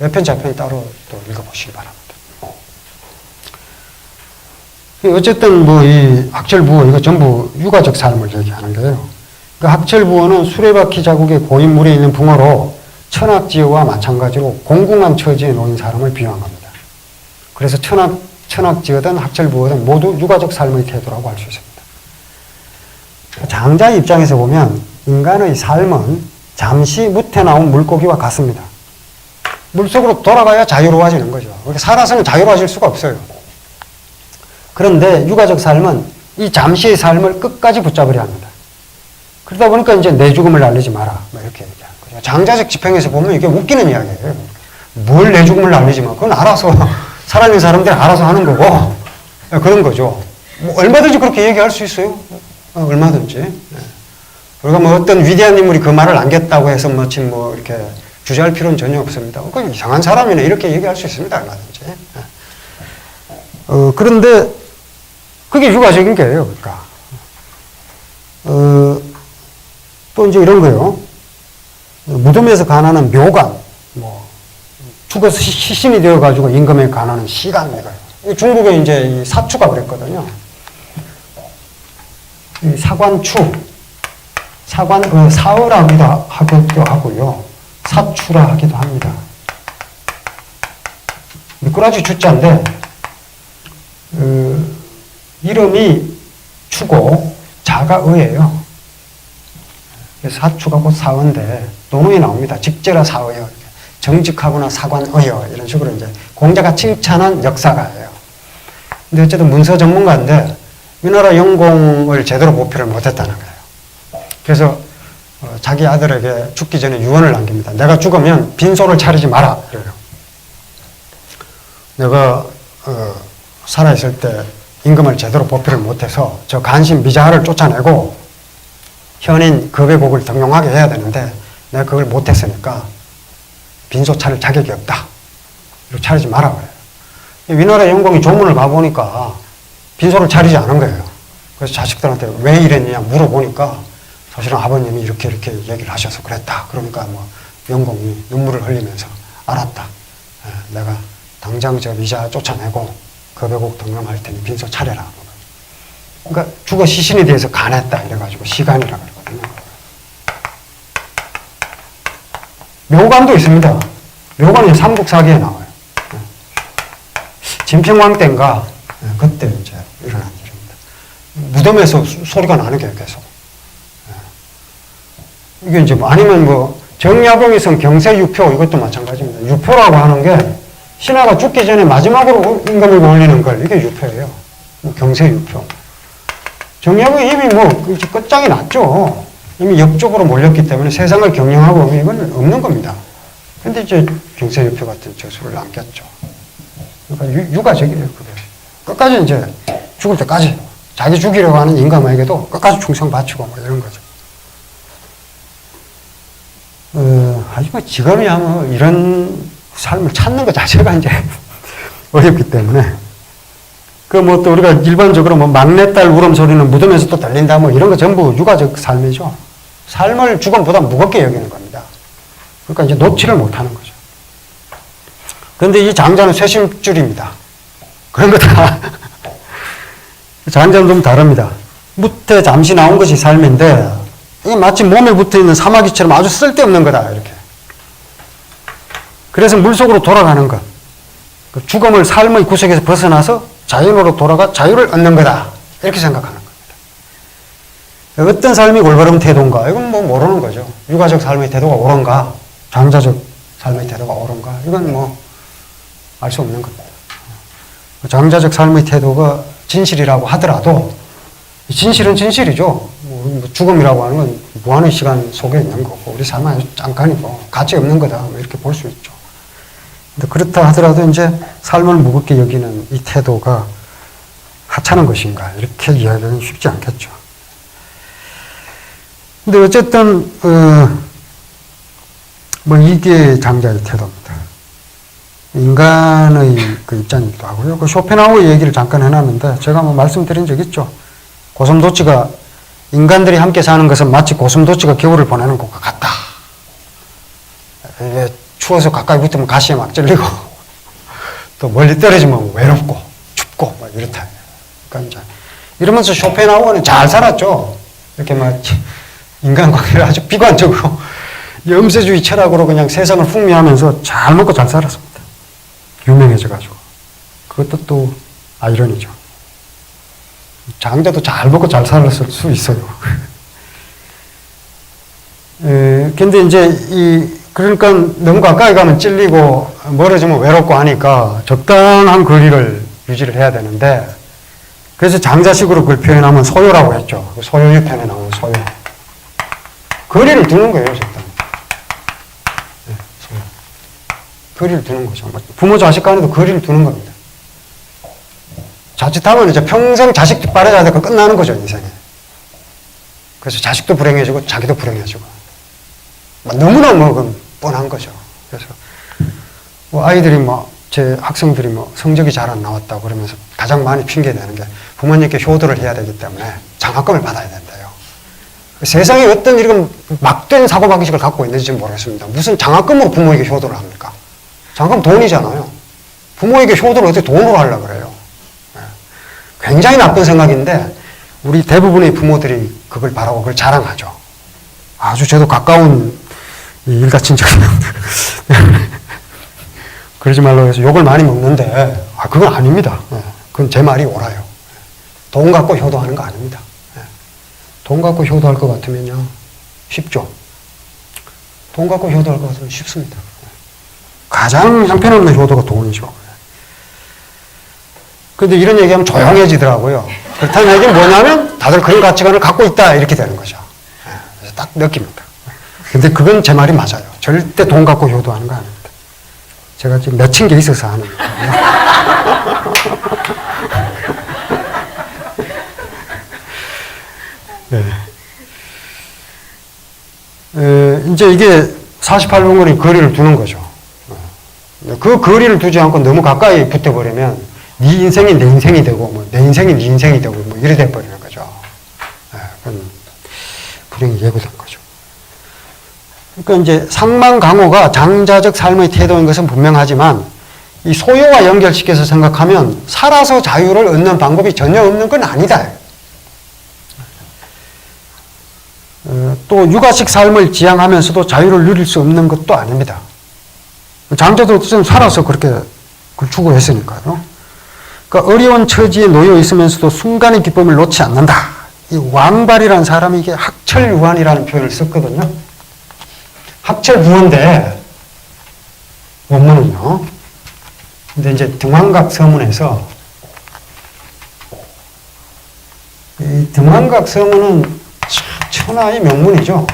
옆편 좌편 따로 또 읽어보시기 바랍니다. 어쨌든 뭐 이 학철부어 이거 전부 유가적 삶을 얘기하는 거예요. 그 학철부어는 수레바퀴 자국의 고인물에 있는 붕어로 천학지어와 마찬가지로 공궁한 처지에 놓인 사람을 비유합니다. 그래서 천학, 천학지어든 학철부어든 모두 유가적 삶의 태도라고 할 수 있습니다. 장자의 입장에서 보면 인간의 삶은 잠시 무태 나온 물고기와 같습니다. 물속으로 돌아가야 자유로워지는 거죠. 그렇게 살아서는 자유로워질 수가 없어요. 그런데 유가적 삶은 이 잠시의 삶을 끝까지 붙잡으려 합니다. 그러다 보니까 이제 내 죽음을 알리지 마라. 뭐 이렇게 얘기하는 거죠. 장자적 집행에서 보면 이게 웃기는 이야기예요. 뭘 내 죽음을 알리지 마. 그건 알아서, 살아있는 사람들이 알아서 하는 거고, 그런 거죠. 뭐 얼마든지 그렇게 얘기할 수 있어요. 어, 얼마든지. 예. 우리가 뭐 어떤 위대한 인물이 그 말을 남겼다고 해서 뭐 지금 뭐 이렇게 주저할 필요는 전혀 없습니다. 그 이상한 사람이네. 이렇게 얘기할 수 있습니다. 얼마든지. 예. 어, 그런데 그게 유가적인 거예요. 그러니까. 어, 또 이제 이런 거요. 무덤에서 가나는 묘관, 뭐, 죽어서 시- 시신이 되어 가지고 임금에 가나는 시간, 이거예요. 중국에 이제 이 사추가 그랬거든요. 이 사관추, 사관, 그 사어라기도 하기도 하고요. 사추라 하기도 합니다. 미꾸라지 주자인데, 그, 이름이 추고 자가 의예요. 사추가 곧 사어인데 동문이 나옵니다. 직제라 사어요. 정직하거나 사관어여 이런 식으로 이제 공자가 칭찬한 역사가예요. 근데 어쨌든 문서 전문가인데 우리나라 영공을 제대로 보필을 못했다는 거예요. 그래서 어, 자기 아들에게 죽기 전에 유언을 남깁니다. 내가 죽으면 빈소를 차리지 마라. 그래요. 내가 어, 살아있을 때 임금을 제대로 보필을 못해서 저 간신 미자를 쫓아내고 현인 급의곡을 등용하게 해야 되는데 내가 그걸 못했으니까 빈소 차릴 자격이 없다. 이렇게 차리지 마라 그래요. 위나라 영공이 조문을 가보니까 빈소를 차리지 않은 거예요. 그래서 자식들한테 왜 이랬냐 물어보니까 사실은 아버님이 이렇게 이렇게 얘기를 하셔서 그랬다. 그러니까 뭐 영공이 눈물을 흘리면서 알았다. 예, 내가 당장 저 미자 쫓아내고 급의곡 등용할 테니 빈소 차려라. 그러니까 죽어 시신에 대해서 간했다 이래가지고 시간이라 그러거든요. 묘관도 있습니다. 묘관이 삼국사기에 나와요. 예. 진평왕 때인가 예, 그때 이제 일어난 일입니다. 무덤에서 수- 소리가 나는 게 계속. 예. 이게 이제 뭐 아니면 뭐 정야봉에선 경세유표 이것도 마찬가지입니다. 유표라고 하는 게 신하가 죽기 전에 마지막으로 임금을 올리는 걸 이게 유표예요. 뭐 경세유표. 정약의 이미 뭐 끝장이 났죠. 이미 역적으로 몰렸기 때문에 세상을 경영하고 이건 없는 겁니다. 근데 이제 경세유표 같은 저수를 남겼죠. 그러니까 유, 육아적이에요, 그게. 끝까지 이제 죽을 때까지 자기 죽이려고 하는 인간에게도 끝까지 충성 바치고 뭐 이런 거죠. 어, 하지만 지금이야 뭐 이런 삶을 찾는 것 자체가 이제 어렵기 때문에 그 뭐 또 우리가 일반적으로 뭐 막내딸 울음소리는 무덤에서 또 들린다 뭐 이런 거 전부 육아적 삶이죠. 삶을 죽음보다 무겁게 여기는 겁니다. 그러니까 이제 놓지를 못하는 거죠. 그런데 이 장자는 쇄심줄입니다. 그런 거 다. 장자는 좀 다릅니다. 무태 잠시 나온 것이 삶인데 이게 마치 몸에 붙어 있는 사마귀처럼 아주 쓸데없는 거다 이렇게. 그래서 물 속으로 돌아가는 것. 그 죽음을 삶의 구석에서 벗어나서 자연으로 돌아가 자유를 얻는 거다. 이렇게 생각하는 겁니다. 어떤 삶이 올바른 태도인가? 이건 뭐 모르는 거죠. 육아적 삶의 태도가 옳은가? 장자적 삶의 태도가 옳은가? 이건 뭐 알 수 없는 겁니다. 장자적 삶의 태도가 진실이라고 하더라도 진실은 진실이죠. 뭐 죽음이라고 하는 건 무한의 시간 속에 있는 거고 우리 삶은 잠깐이고 가치 없는 거다. 뭐 이렇게 볼 수 있죠. 근데 그렇다 하더라도 이제 삶을 무겁게 여기는 이 태도가 하찮은 것인가 이렇게 이야기하기는 쉽지 않겠죠. 근데 어쨌든 어, 뭐 이게 장자의 태도입니다. 인간의 그 입장이기도 하고요. 그 쇼펜하우의 얘기를 잠깐 해놨는데 제가 뭐 말씀드린 적 있죠. 고슴도치가 인간들이 함께 사는 것은 마치 고슴도치가 겨울을 보내는 것과 같다. 이게 추워서 가까이 붙으면 가시에 막 찔리고 또 멀리 떨어지면 외롭고 춥고 막 이렇다. 그러니까 이러면서 쇼펜하우어는 잘 살았죠. 이렇게 막 인간관계를 아주 비관적으로 염세주의 철학으로 그냥 세상을 풍미하면서 잘 먹고 잘 살았습니다. 유명해져가지고. 그것도 또 아이러니죠. 장자도 잘 먹고 잘 살았을 수 있어요. 에, 근데 이제 이, 그러니까 너무 가까이 가면 찔리고 멀어지면 외롭고 하니까 적당한 거리를 유지를 해야 되는데 그래서 장자식으로 그걸 표현하면 소요라고 했죠. 그 소요 유편에 나오는 소요. 거리를 두는 거예요, 적당히. 네, 소요. 거리를 두는 거죠. 부모 자식 간에도 거리를 두는 겁니다. 자칫하면 이제 평생 자식 뒷바라져야 되고 끝나는 거죠, 인생에. 그래서 자식도 불행해지고 자기도 불행해지고. 막 너무나 뭐, 그 뻔한 거죠. 그래서 뭐 아이들이 뭐, 제 학생들이 뭐 성적이 잘 안 나왔다고 그러면서 가장 많이 핑계 대는 게 부모님께 효도를 해야 되기 때문에 장학금을 받아야 된대요. 세상에 어떤 이런 막된 사고 방식을 갖고 있는지 모르겠습니다. 무슨 장학금으로 부모에게 효도를 합니까? 장학금 돈이잖아요. 부모에게 효도를 어떻게 돈으로 하려고 그래요? 예. 굉장히 나쁜 생각인데 우리 대부분의 부모들이 그걸 바라고 그걸 자랑하죠. 아주 저도 가까운 이 일가친 적이 그러지 말라고 해서 욕을 많이 먹는데 아 그건 아닙니다. 예. 그건 제 말이 옳아요. 돈 갖고 효도하는 거 아닙니다. 예. 돈 갖고 효도할 것 같으면요 쉽죠. 돈 갖고 효도할 것 같으면 쉽습니다. 예. 가장 형편없는 효도가 돈이죠. 근데 이런 얘기하면 조용해지더라고요. 그렇다는 얘기는 뭐냐면 다들 그런 가치관을 갖고 있다 이렇게 되는 거죠. 예, 그래서 딱 느낍니다. 근데 그건 제 말이 맞아요. 절대 돈 갖고 효도하는 거 아닙니다. 제가 지금 맺힌 게 있어서 하는 거예요. 네. 에, 이제 이게 48분 거리 거리를 두는 거죠. 어. 그 거리를 두지 않고 너무 가까이 붙어버리면 네 인생이 내 인생이 되고 뭐 내 인생이 네 인생이 되고 뭐 이래 돼 버리는 거죠. 예, 그건 불행이 예고된 거죠. 그러니까 이제 상망 강호가 장자적 삶의 태도인 것은 분명하지만 이 소유와 연결시켜서 생각하면 살아서 자유를 얻는 방법이 전혀 없는 건 아니다. 어, 또 육아식 삶을 지향하면서도 자유를 누릴 수 없는 것도 아닙니다. 장자도 어쨌든 살아서 그렇게 그걸 추구했으니까요. 그러니까 어려운 처지에 놓여 있으면서도 순간의 기쁨을 놓지 않는다. 이 왕발이라는 사람이 이게 학철유한이라는 표현을 썼거든요. 학철무원데 원문은요. 근데 이제 등왕각 서문에서 이 등왕각 서문은 참 천하의 명문이죠.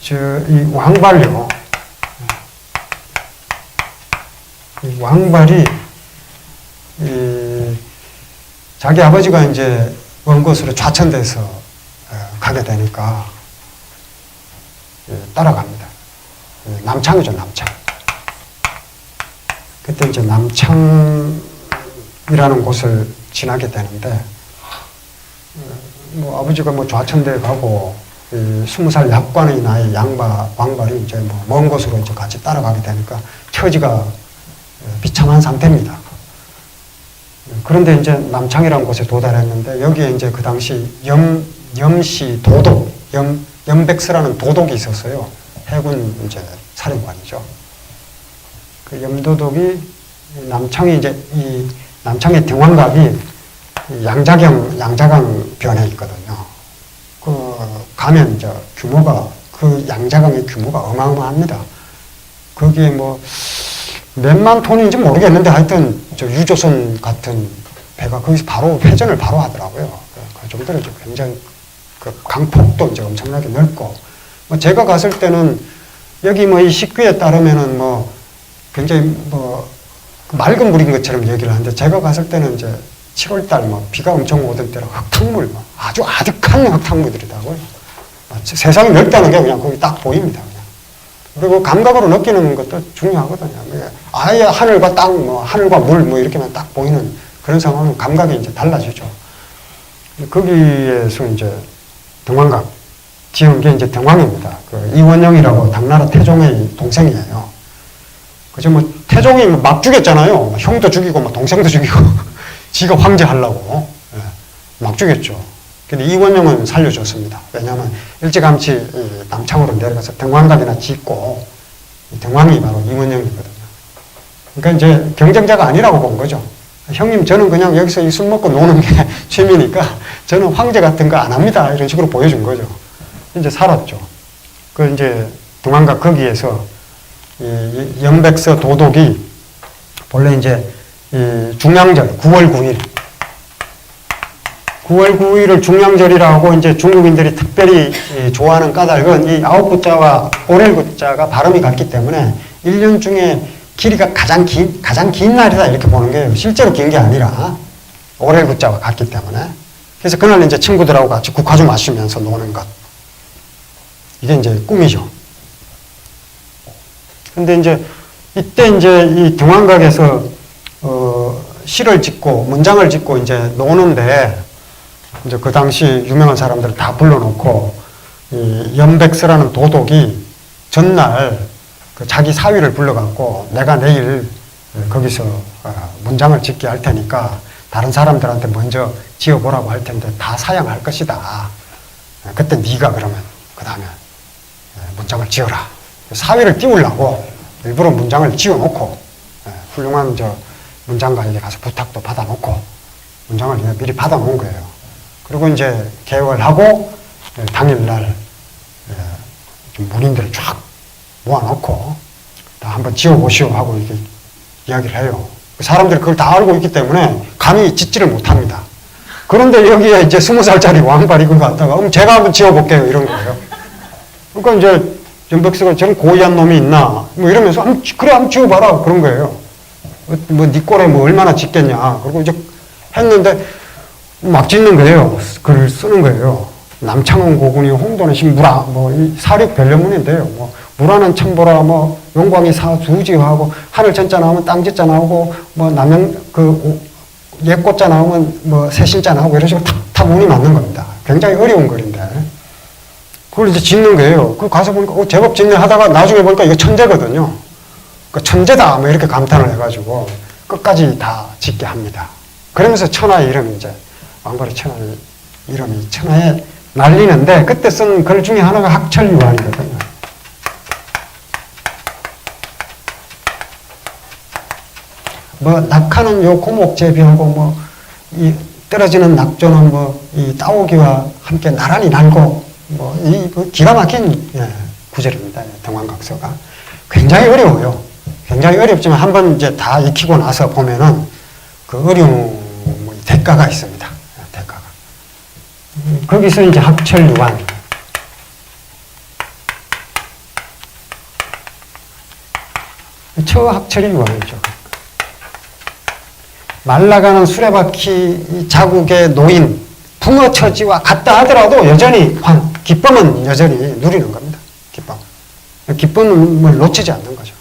저, 이 왕발요. 이 왕발이, 이, 자기 아버지가 이제 먼 곳으로 좌천돼서 어, 가게 되니까 예, 따라갑니다. 예, 남창이죠, 남창. 그때 이제 남창이라는 곳을 지나게 되는데, 어, 뭐 아버지가 뭐 좌천돼 가고, 스무 살 약관의 나이 양바, 왕발이 이제 뭐 먼 곳으로 이제 같이 따라가게 되니까 처지가 어, 비참한 상태입니다. 그런데 이제 남창이라는 곳에 도달했는데 여기에 이제 그 당시 염, 염시 도독, 염, 염백스라는 도독이 있었어요. 해군 이제 사령관이죠. 그 염도독이 남창이 이제 이 남창의 등왕갑이 양자경, 양자강 변에 있거든요. 그 가면 이제 규모가 그 양자강의 규모가 어마어마합니다. 거기에 뭐 몇만 톤인지 모르겠는데 하여튼 저 유조선 같은 배가 거기서 바로 회전을 바로 하더라고요. 그, 그 정도로 이제 굉장히 그 강폭도 이제 엄청나게 넓고 뭐 제가 갔을 때는 여기 뭐 이 식구에 따르면은 뭐 굉장히 뭐 맑은 물인 것처럼 얘기를 하는데 제가 갔을 때는 이제 7월달 뭐 비가 엄청 오던 때라 흙탕물 뭐 아주 아득한 흙탕물들이더라고요. 아, 세상이 넓다는 게 그냥 거기 딱 보입니다. 그리고 감각으로 느끼는 것도 중요하거든요. 뭐 아예 하늘과 땅, 뭐 하늘과 물, 뭐 이렇게만 딱 보이는 그런 상황은 감각이 이제 달라지죠. 거기에서 이제 등왕각 지은 게 이제 등왕입니다. 그 이원영이라고 당나라 태종의 동생이에요. 그죠 뭐 태종이 막 죽였잖아요. 뭐 형도 죽이고 뭐 동생도 죽이고 지가 황제 하려고 예, 막 죽였죠. 근데 이원영은 살려줬습니다. 왜냐하면 일찌감치 이 남창으로 내려가서 등왕각이나 짓고 이 등왕이 바로 이원영이거든요. 그러니까 이제 경쟁자가 아니라고 본 거죠. 형님 저는 그냥 여기서 이 술 먹고 노는 게 취미니까 저는 황제 같은 거 안 합니다. 이런 식으로 보여준 거죠. 이제 살았죠. 그 이제 등왕각 거기에서 이 영백서 도독이 본래 이제 이 중량절 9월 9일 9월 9일을 중량절이라 고 이제 중국인들이 특별히 이 좋아하는 까닭은 이 아홉 구자와 오렐 구자가 발음이 같기 때문에 1년 중에 길이가 가장 긴, 가장 긴 날이다 이렇게 보는 거예요. 실제로 긴 게 아니라 오렐 구자와 같기 때문에. 그래서 그날 이제 친구들하고 같이 국화주 마시면서 노는 것. 이게 이제 꿈이죠. 근데 이제 이때 이제 이 등왕각에서 어, 시를 짓고 문장을 짓고 이제 노는데 이제 그 당시 유명한 사람들을 다 불러놓고 이 연백서라는 도독이 전날 그 자기 사위를 불러갖고 내가 내일 거기서 어, 문장을 짓게 할 테니까 다른 사람들한테 먼저 지어보라고 할 텐데 다 사양할 것이다. 그때 네가 그러면 그 다음에 문장을 지어라. 사위를 띄우려고 일부러 문장을 지어놓고 예, 훌륭한 저 문장가에게 가서 부탁도 받아놓고 문장을 미리 받아놓은 거예요. 그리고 이제 개월 하고 예, 당일날 예, 좀 문인들을 쫙 모아놓고 다 한번 지어보시오 하고 이렇게 이야기를 해요. 사람들이 그걸 다 알고 있기 때문에 감히 짓지를 못합니다. 그런데 여기에 이제 스무 살짜리 왕발 이거 갖다가 그럼 제가 한번 지어볼게요 이런 거예요. 그러니까 이제 연백서가 저런 고의한 놈이 있나 뭐 이러면서 한번 지- 그래 한번 지어봐라 그런 거예요. 뭐네 꼴에 뭐 얼마나 짓겠냐. 그리고 이제 했는데 막 짓는 거예요. 글을 쓰는 거예요. 남창원 고군이 홍도는 신무라 뭐이 사륙 별려문인데요. 뭐 무라는 천보라 뭐 용광이 사두지하고 하늘 천자 나오면 땅 짓자 나오고 뭐 남양 그 오- 옛꽃자 나오면 뭐 새신자 나오고 이런 식으로 탁 탁 운이 맞는 겁니다. 굉장히 어려운 글인데 그걸 이제 짓는 거예요. 그 가서 보니까 어, 제법 짓네 하다가 나중에 보니까 이거 천재거든요. 그 천재다 뭐 이렇게 감탄을 해가지고 끝까지 다 짓게 합니다. 그러면서 천하의 이름이 이제 왕벌의 천하의 이름이 천하에 날리는데 그때 쓴 글 중에 하나가 학철유한이거든요. 뭐 낙하는 요 고목 제비하고 뭐 이 떨어지는 낙조는 뭐 이 따오기와 함께 나란히 날고 뭐이 그 기가 막힌 예, 구절입니다. 등왕각서가 굉장히 어려워요. 굉장히 어렵지만 한번 이제 다 익히고 나서 보면은 그 어려움의 대가가. 음, 거기서 이제 학철유한 처학철이 유한이죠. 말라가는 수레바퀴 이 자국의 노인 붕어 처지와 같다 하더라도 여전히 환 기쁨은 여전히 누리는 겁니다. 기쁨. 기쁨을 놓치지 않는 거죠.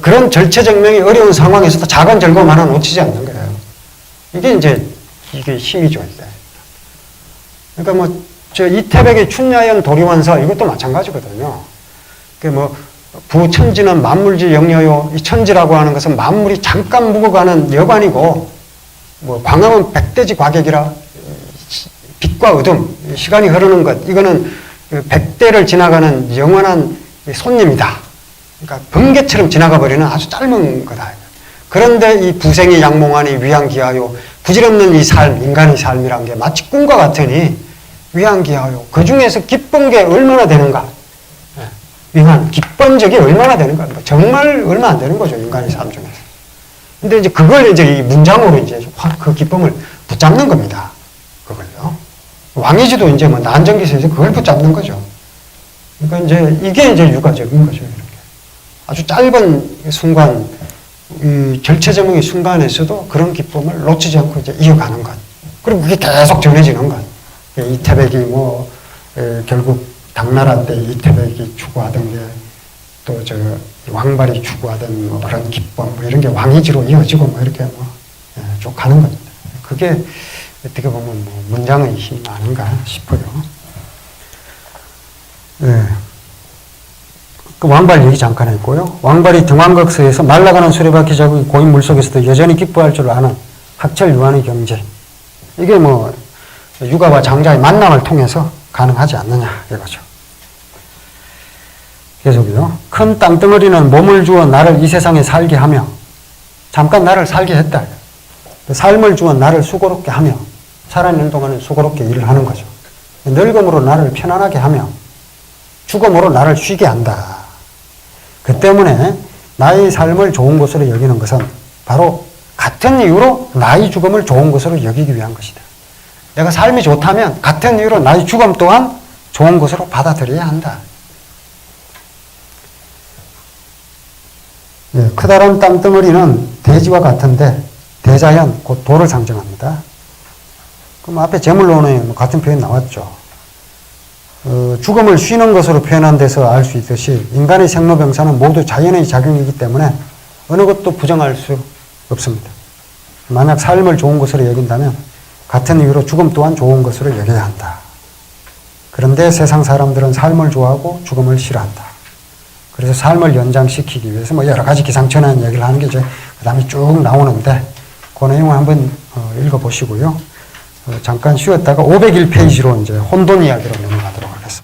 그런 절체절명이 어려운 상황에서도 작은 즐거움 하나 놓치지 않는 거예요. 이게 이제 이게 힘이죠. 이제. 그러니까 뭐저 이태백의 춘야연 도리원서 이것도 마찬가지거든요. 그 뭐 부천지는 만물지 영여요. 이 천지라고 하는 것은 만물이 잠깐 묵어가는 여관이고, 뭐 광화문 백대지 과객이라 빛과 어둠, 시간이 흐르는 것, 이거는 그 백대를 지나가는 영원한 손님이다. 그러니까 번개처럼 지나가 버리는 아주 짧은 거다. 그런데 이 부생이 양몽하니 위안기하요. 부질없는 이 삶, 인간의 삶이란 게 마치 꿈과 같으니 위안기하요. 그 중에서 기쁜 게 얼마나 되는가? 위한 기쁜 적이 얼마나 되는 거야? 뭐 정말 얼마 안 되는 거죠 인간의 삶 중에서. 근데 이제 그걸 이제 이 문장으로 이제 확그 기쁨을 붙잡는 겁니다. 그걸요. 왕이지도 이제 뭐 난정기에서 그걸 붙잡는 거죠. 그러니까 이제 이게 이제 유가적인 거죠. 이렇게. 아주 짧은 순간, 이 절체절명의 순간에서도 그런 기쁨을 놓치지 않고 이제 이어가는 것. 그리고 그게 계속 전해지는 것. 이 이태백이 뭐 에, 결국 당나라 때 이태백이 추구하던 게 또 저 왕발이 추구하던 뭐 그런 기쁨 뭐 이런 게 왕이지로 이어지고 뭐 이렇게 뭐쭉 가는 겁니다. 그게 어떻게 보면 뭐 문장의 힘 아닌가 싶어요. 예. 그 왕발 얘기 잠깐 했고요. 왕발이 등왕극서에서 말라가는 수레바퀴 자국이 고인 물속에서도 여전히 기뻐할 줄 아는 학철 유한의 경제. 이게 뭐 육아와 장자의 만남을 통해서 가능하지 않느냐 이거죠. 계속이요. 큰 땅덩어리는 몸을 주어 나를 이 세상에 살게 하며 잠깐 나를 살게 했다. 그 삶을 주어 나를 수고롭게 하며 살아있는 동안은 수고롭게 일을 하는 거죠. 늙음으로 나를 편안하게 하며 죽음으로 나를 쉬게 한다. 그 때문에 나의 삶을 좋은 것으로 여기는 것은 바로 같은 이유로 나의 죽음을 좋은 것으로 여기기 위한 것이다. 내가 삶이 좋다면 같은 이유로 나의 죽음 또한 좋은 것으로 받아들여야 한다. 예, 크다란 땅덩어리는 대지와 같은데 대자연, 곧 도를 상징합니다. 그럼 앞에 제물론에 뭐 같은 표현 나왔죠. 어, 죽음을 쉬는 것으로 표현한 데서 알 수 있듯이 인간의 생로병사는 모두 자연의 작용이기 때문에 어느 것도 부정할 수 없습니다. 만약 삶을 좋은 것으로 여긴다면 같은 이유로 죽음 또한 좋은 것으로 여겨야 한다. 그런데 세상 사람들은 삶을 좋아하고 죽음을 싫어한다. 그래서 삶을 연장시키기 위해서 뭐 여러 가지 기상천외한 얘기를 하는 게 이제 그 다음에 쭉 나오는데 그 내용을 한번 어, 읽어보시고요. 어, 잠깐 쉬었다가 501페이지로 이제 혼돈 이야기로.